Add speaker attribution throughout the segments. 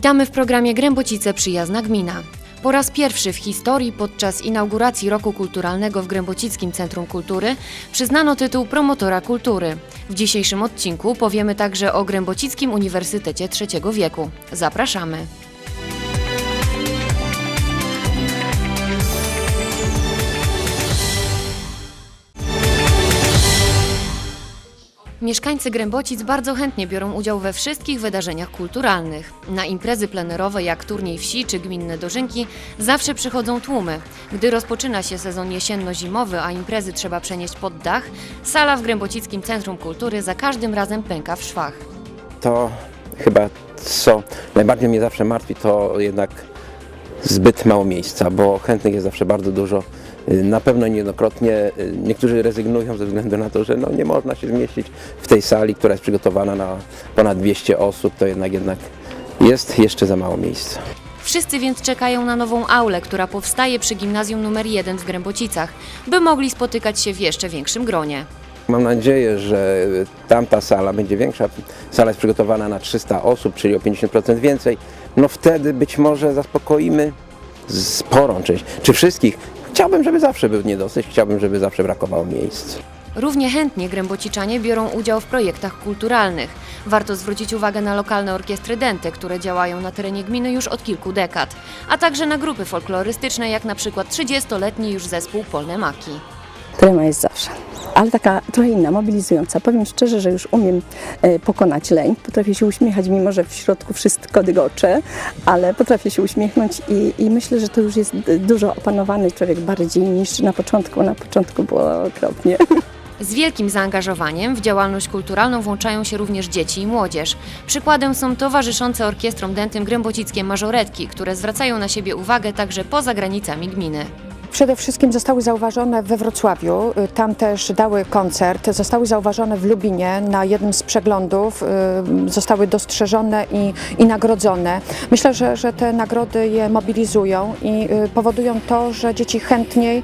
Speaker 1: Witamy w programie Grębocice Przyjazna Gmina. Po raz pierwszy w historii podczas inauguracji Roku Kulturalnego w Grębocickim Centrum Kultury przyznano tytuł promotora kultury. W dzisiejszym odcinku powiemy także o Grębocickim Uniwersytecie III wieku. Zapraszamy. Mieszkańcy Grębocic bardzo chętnie biorą udział we wszystkich wydarzeniach kulturalnych. Na imprezy plenerowe jak turniej wsi czy gminne dożynki zawsze przychodzą tłumy. Gdy rozpoczyna się sezon jesienno-zimowy, a imprezy trzeba przenieść pod dach, sala w Grębocickim Centrum Kultury za każdym razem pęka w szwach.
Speaker 2: to chyba co najbardziej mnie zawsze martwi, to jednak zbyt mało miejsca, bo chętnych jest zawsze bardzo dużo. Y, Na pewno niejednokrotnie y, niektórzy rezygnują ze względu na to, że no nie można się zmieścić w tej sali, która jest przygotowana na ponad 200 osób, to jednak jednak jest jeszcze za mało miejsca.
Speaker 1: Wszyscy więc czekają na nową aulę, która powstaje przy gimnazjum numer 1 w Grębocicach, by mogli spotykać się w jeszcze większym gronie.
Speaker 2: Mam nadzieję, że tamta sala będzie większa. Sala jest przygotowana na 300 osób, czyli o 50% więcej. No wtedy być może zaspokoimy sporą część, czy wszystkich. Chciałbym, żeby zawsze był niedosyt, chciałbym, żeby zawsze brakowało miejsc.
Speaker 1: Równie chętnie Grębociczanie biorą udział w projektach kulturalnych. Warto zwrócić uwagę na lokalne orkiestry denty, które działają na terenie gminy już od kilku dekad, a także na grupy folklorystyczne, jak na przykład 30-letni już zespół Polne Maki.
Speaker 3: Trema jest zawsze, ale taka trochę inna, mobilizująca. Powiem szczerze, że już umiem e, pokonać lęk. Potrafię się uśmiechać, mimo że w środku wszystko dygocze, ale potrafię się uśmiechnąć i, i myślę, że to już jest dużo opanowany człowiek bardziej niż na początku. Na początku było okropnie.
Speaker 1: Z wielkim zaangażowaniem w działalność kulturalną włączają się również dzieci i młodzież. Przykładem są towarzyszące orkiestrom dentym grębocickie mażoretki, które zwracają na siebie uwagę także poza granicami gminy.
Speaker 4: Przede wszystkim zostały zauważone we Wrocławiu, y, tam też dały koncert, zostały zauważone w Lubinie na jednym z przeglądów, y, zostały dostrzeżone i, i nagrodzone. Myślę, że, że te nagrody je mobilizują i y, powodują to, że dzieci chętniej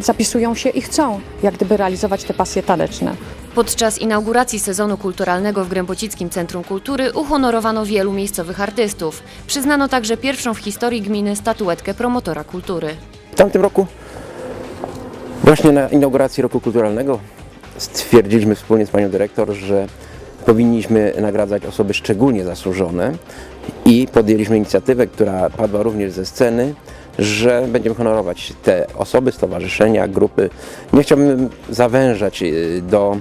Speaker 4: zapisują się i chcą jak gdyby realizować te pasje taneczne.
Speaker 1: Podczas inauguracji sezonu kulturalnego w Grębocickim Centrum Kultury uhonorowano wielu miejscowych artystów. Przyznano także pierwszą w historii gminy statuetkę promotora kultury.
Speaker 2: Tamtym roku, właśnie na inauguracji Roku Kulturalnego, stwierdziliśmy wspólnie z panią dyrektor, że powinniśmy nagradzać osoby szczególnie zasłużone i podjęliśmy inicjatywę, która padła również ze sceny, że będziemy honorować te osoby, stowarzyszenia, grupy. Nie chciałbym zawężać y, do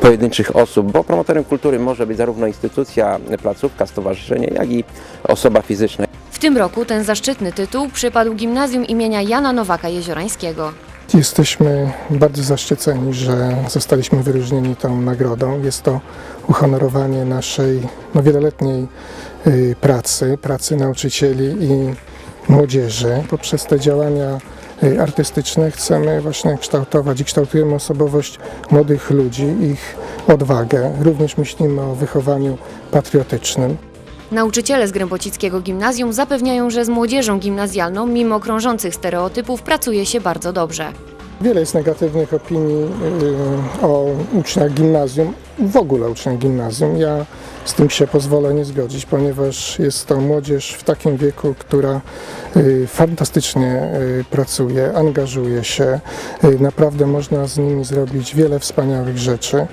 Speaker 2: pojedynczych osób, bo promotorem kultury może być zarówno instytucja, placówka, stowarzyszenie, jak i osoba fizyczna.
Speaker 1: W tym roku ten zaszczytny tytuł przypadł gimnazjum imienia Jana Nowaka Jeziorańskiego.
Speaker 5: Jesteśmy bardzo zaszczyceni, że zostaliśmy wyróżnieni tą nagrodą. Jest to uhonorowanie naszej no, wieloletniej y, pracy, pracy nauczycieli i młodzieży. Poprzez te działania y, artystyczne chcemy właśnie kształtować i kształtujemy osobowość młodych ludzi, ich odwagę. Również myślimy o wychowaniu patriotycznym.
Speaker 1: Nauczyciele z Grębocickiego Gimnazjum zapewniają, że z młodzieżą gimnazjalną, mimo krążących stereotypów, pracuje się bardzo dobrze.
Speaker 5: Wiele jest negatywnych opinii y, o uczniach gimnazjum, w ogóle uczniach gimnazjum. Ja z tym się pozwolę nie zgodzić, ponieważ jest to młodzież w takim wieku, która y, fantastycznie y, pracuje, angażuje się. Naprawdę można z nimi zrobić wiele wspaniałych rzeczy.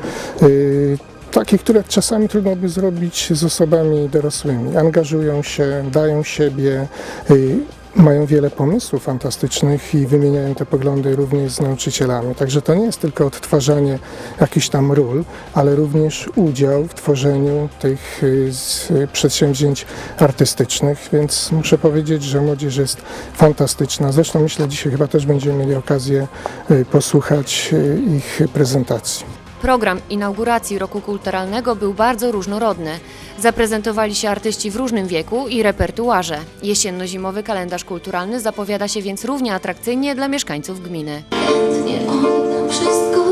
Speaker 5: Takie, które czasami trudno by zrobić z osobami dorosłymi. Angażują się, dają siebie, y, mają wiele pomysłów fantastycznych i wymieniają te poglądy również z nauczycielami. Także to nie jest tylko odtwarzanie jakichś tam ról, ale również udział w tworzeniu tych y, przedsięwzięć artystycznych, więc muszę powiedzieć, że młodzież jest fantastyczna. Zresztą myślę, dzisiaj chyba też będziemy mieli okazję y, posłuchać ich prezentacji.
Speaker 1: Program inauguracji Roku Kulturalnego był bardzo różnorodny. Zaprezentowali się artyści w różnym wieku i repertuarze. Jesienno-zimowy kalendarz kulturalny zapowiada się więc równie atrakcyjnie dla mieszkańców gminy.
Speaker 6: Chętnie wszystko,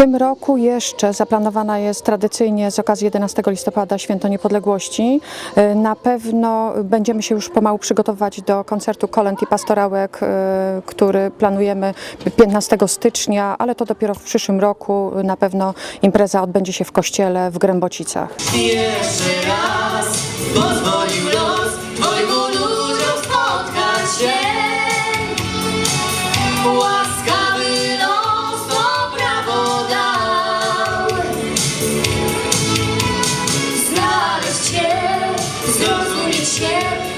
Speaker 4: tym roku jeszcze zaplanowana jest tradycyjnie z okazji 11 listopada Święto Niepodległości. E, Na pewno będziemy się już pomału przygotowywać do koncertu kolęd i pastorałek, e, który planujemy 15 stycznia, ale to dopiero w przyszłym roku. Na pewno impreza odbędzie się w kościele w Grębocicach.
Speaker 7: Jeszcze raz pozwolił los Yeah.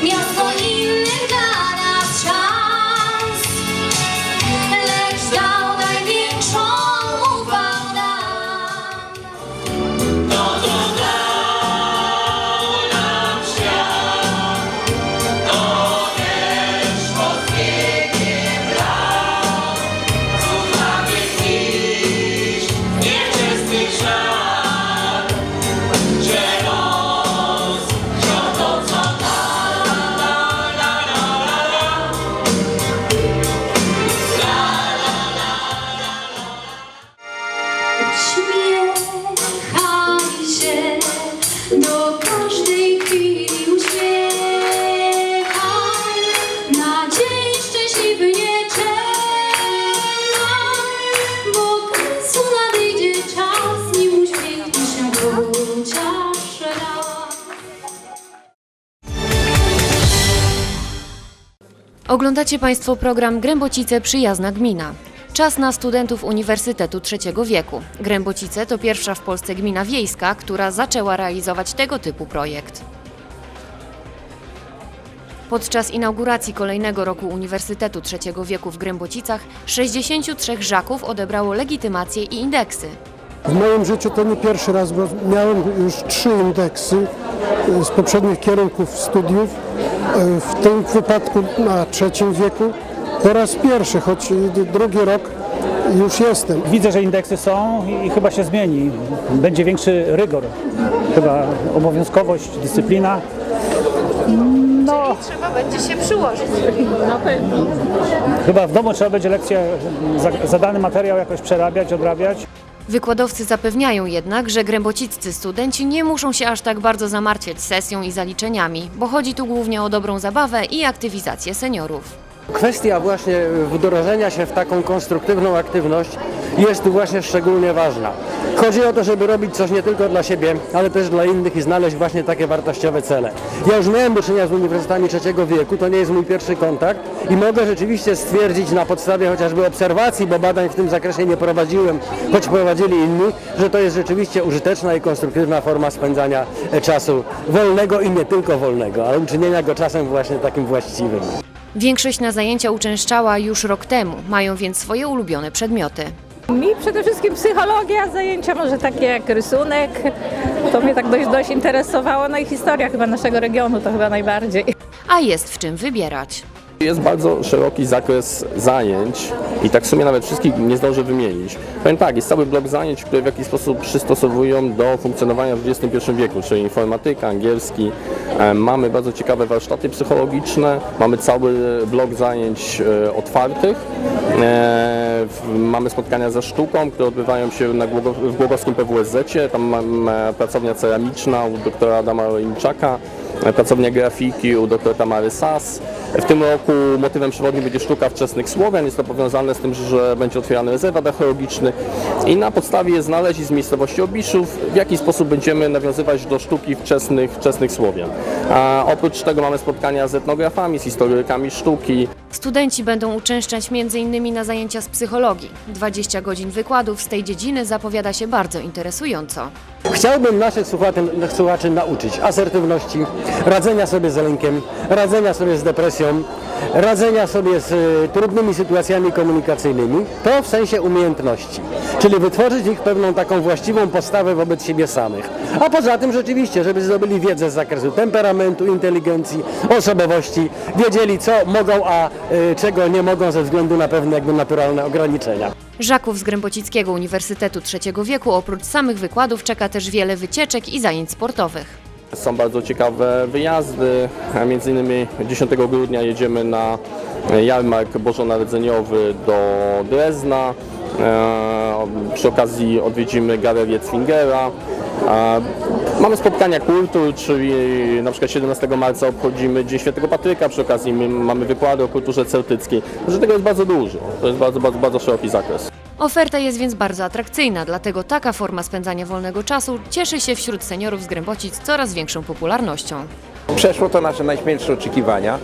Speaker 1: Oglądacie Państwo program Grębocice Przyjazna Gmina. Czas na studentów Uniwersytetu Trzeciego Wieku. Grębocice to pierwsza w Polsce gmina wiejska, która zaczęła realizować tego typu projekt. Podczas inauguracji kolejnego roku Uniwersytetu Trzeciego Wieku w Grębocicach 63 żaków odebrało legitymacje i indeksy.
Speaker 8: W moim życiu to nie pierwszy raz, bo miałem już trzy indeksy e, z poprzednich kierunków studiów. E, W tym wypadku na trzecim wieku po raz pierwszy, choć drugi rok już jestem.
Speaker 9: Widzę, że indeksy są i chyba się zmieni. Będzie większy rygor, chyba obowiązkowość, dyscyplina. No,
Speaker 1: Trzeba będzie się przyłożyć.
Speaker 9: chyba w domu trzeba będzie lekcje, za- zadany materiał jakoś przerabiać, odrabiać.
Speaker 1: Wykładowcy zapewniają jednak, że grębociccy studenci nie muszą się aż tak bardzo zamartwiać sesją i zaliczeniami, bo chodzi tu głównie o dobrą zabawę i aktywizację seniorów.
Speaker 10: Kwestia właśnie wdrożenia się w taką konstruktywną aktywność jest tu właśnie szczególnie ważna. Chodzi o to, żeby robić coś nie tylko dla siebie, ale też dla innych i znaleźć właśnie takie wartościowe cele. Ja już miałem do czynienia z uniwersytetami trzeciego wieku, to nie jest mój pierwszy kontakt i mogę rzeczywiście stwierdzić na podstawie chociażby obserwacji, bo badań w tym zakresie nie prowadziłem, choć prowadzili inni, że to jest rzeczywiście użyteczna i konstruktywna forma spędzania e, czasu wolnego i nie tylko wolnego, ale uczynienia go czasem właśnie takim właściwym.
Speaker 1: Większość na zajęcia uczęszczała już rok temu, mają więc swoje ulubione przedmioty.
Speaker 11: Mi przede wszystkim psychologia, zajęcia może takie jak rysunek, to mnie tak dość, dość interesowało, no i historia chyba naszego regionu to chyba najbardziej.
Speaker 1: A jest w czym wybierać.
Speaker 12: Jest bardzo szeroki zakres zajęć i tak w sumie nawet wszystkich nie zdążę wymienić. Powiem tak, jest cały blok zajęć, które w jakiś sposób przystosowują do funkcjonowania w XXI wieku, czyli informatyka, angielski. E, Mamy bardzo ciekawe warsztaty psychologiczne, mamy cały blok zajęć e, otwartych. E, Mamy spotkania ze sztuką, które odbywają się na w Głogowskim PWSZ-cie. Tam mamy pracownia ceramiczna u doktora Adama Rolniczaka pracownia grafiki u dr Tamary Sas. W tym roku motywem przewodnim będzie sztuka wczesnych Słowian. Jest to powiązane z tym, że będzie otwierany rezerwat archeologiczny i na podstawie znalezisk z miejscowości Obiszów, w jaki sposób będziemy nawiązywać do sztuki wczesnych, wczesnych Słowian. A oprócz tego mamy spotkania z etnografami, z historykami sztuki,
Speaker 1: Studenci będą uczęszczać m.in. na zajęcia z psychologii. 20 godzin wykładów z tej dziedziny zapowiada się bardzo interesująco.
Speaker 10: Chciałbym naszych słuchaczy, nauczyć asertywności, radzenia sobie z lękiem, radzenia sobie z depresją, radzenia sobie z y, trudnymi sytuacjami komunikacyjnymi. To w sensie umiejętności, czyli wytworzyć ich pewną taką właściwą postawę wobec siebie samych. A poza tym rzeczywiście, żeby zdobyli wiedzę z zakresu temperamentu, inteligencji, osobowości, wiedzieli co mogą, a y, czego nie mogą ze względu na pewne jakby naturalne ograniczenia.
Speaker 1: Żaków z Grębocickiego Uniwersytetu Trzeciego Wieku oprócz samych wykładów czeka też wiele wycieczek i zajęć sportowych.
Speaker 12: Są bardzo ciekawe wyjazdy. Między innymi 10 grudnia jedziemy na jarmark bożonarodzeniowy do Drezna. E, przy okazji odwiedzimy galerię Zwingera. E, mamy spotkania kultur, czyli na przykład 17 marca obchodzimy Dzień Świętego Patryka, przy okazji mamy wykłady o kulturze celtyckiej. Także tego jest bardzo dużo, to jest bardzo, bardzo, bardzo szeroki zakres.
Speaker 1: Oferta jest więc bardzo atrakcyjna, dlatego taka forma spędzania wolnego czasu cieszy się wśród seniorów z Grębocic coraz większą popularnością.
Speaker 2: Przeszło to nasze najśmielsze oczekiwania,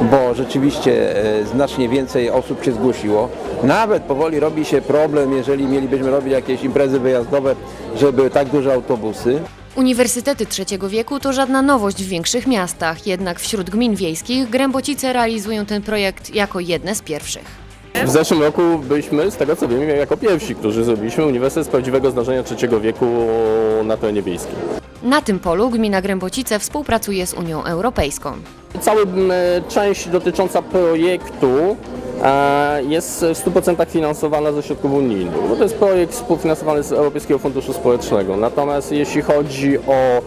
Speaker 2: bo rzeczywiście e, znacznie więcej osób się zgłosiło. Nawet powoli robi się problem, jeżeli mielibyśmy robić jakieś imprezy wyjazdowe, żeby tak duże autobusy.
Speaker 1: Uniwersytety trzeciego wieku to żadna nowość w większych miastach, jednak wśród gmin wiejskich Grębocice realizują ten projekt jako jedne z pierwszych.
Speaker 12: W zeszłym roku byliśmy, z tego co wiem, jako pierwsi, którzy zrobiliśmy Uniwersytet z prawdziwego zdarzenia trzeciego wieku na terenie wiejskim.
Speaker 1: Na tym polu gmina Grębocice współpracuje z Unią Europejską.
Speaker 12: Cała część dotycząca projektu e, jest w 100% finansowana ze środków unijnych, bo to jest projekt współfinansowany z Europejskiego Funduszu Społecznego. Natomiast jeśli chodzi o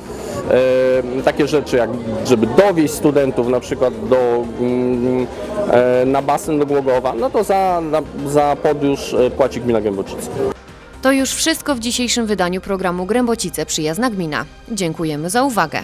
Speaker 12: takie rzeczy, jak żeby dowieść studentów na przykład do, mm, e, na basen do Głogowa, no to za, za podróż e, płaci gmina Gębocice.
Speaker 1: To już wszystko w dzisiejszym wydaniu programu Grębocice Przyjazna Gmina. Dziękujemy za uwagę.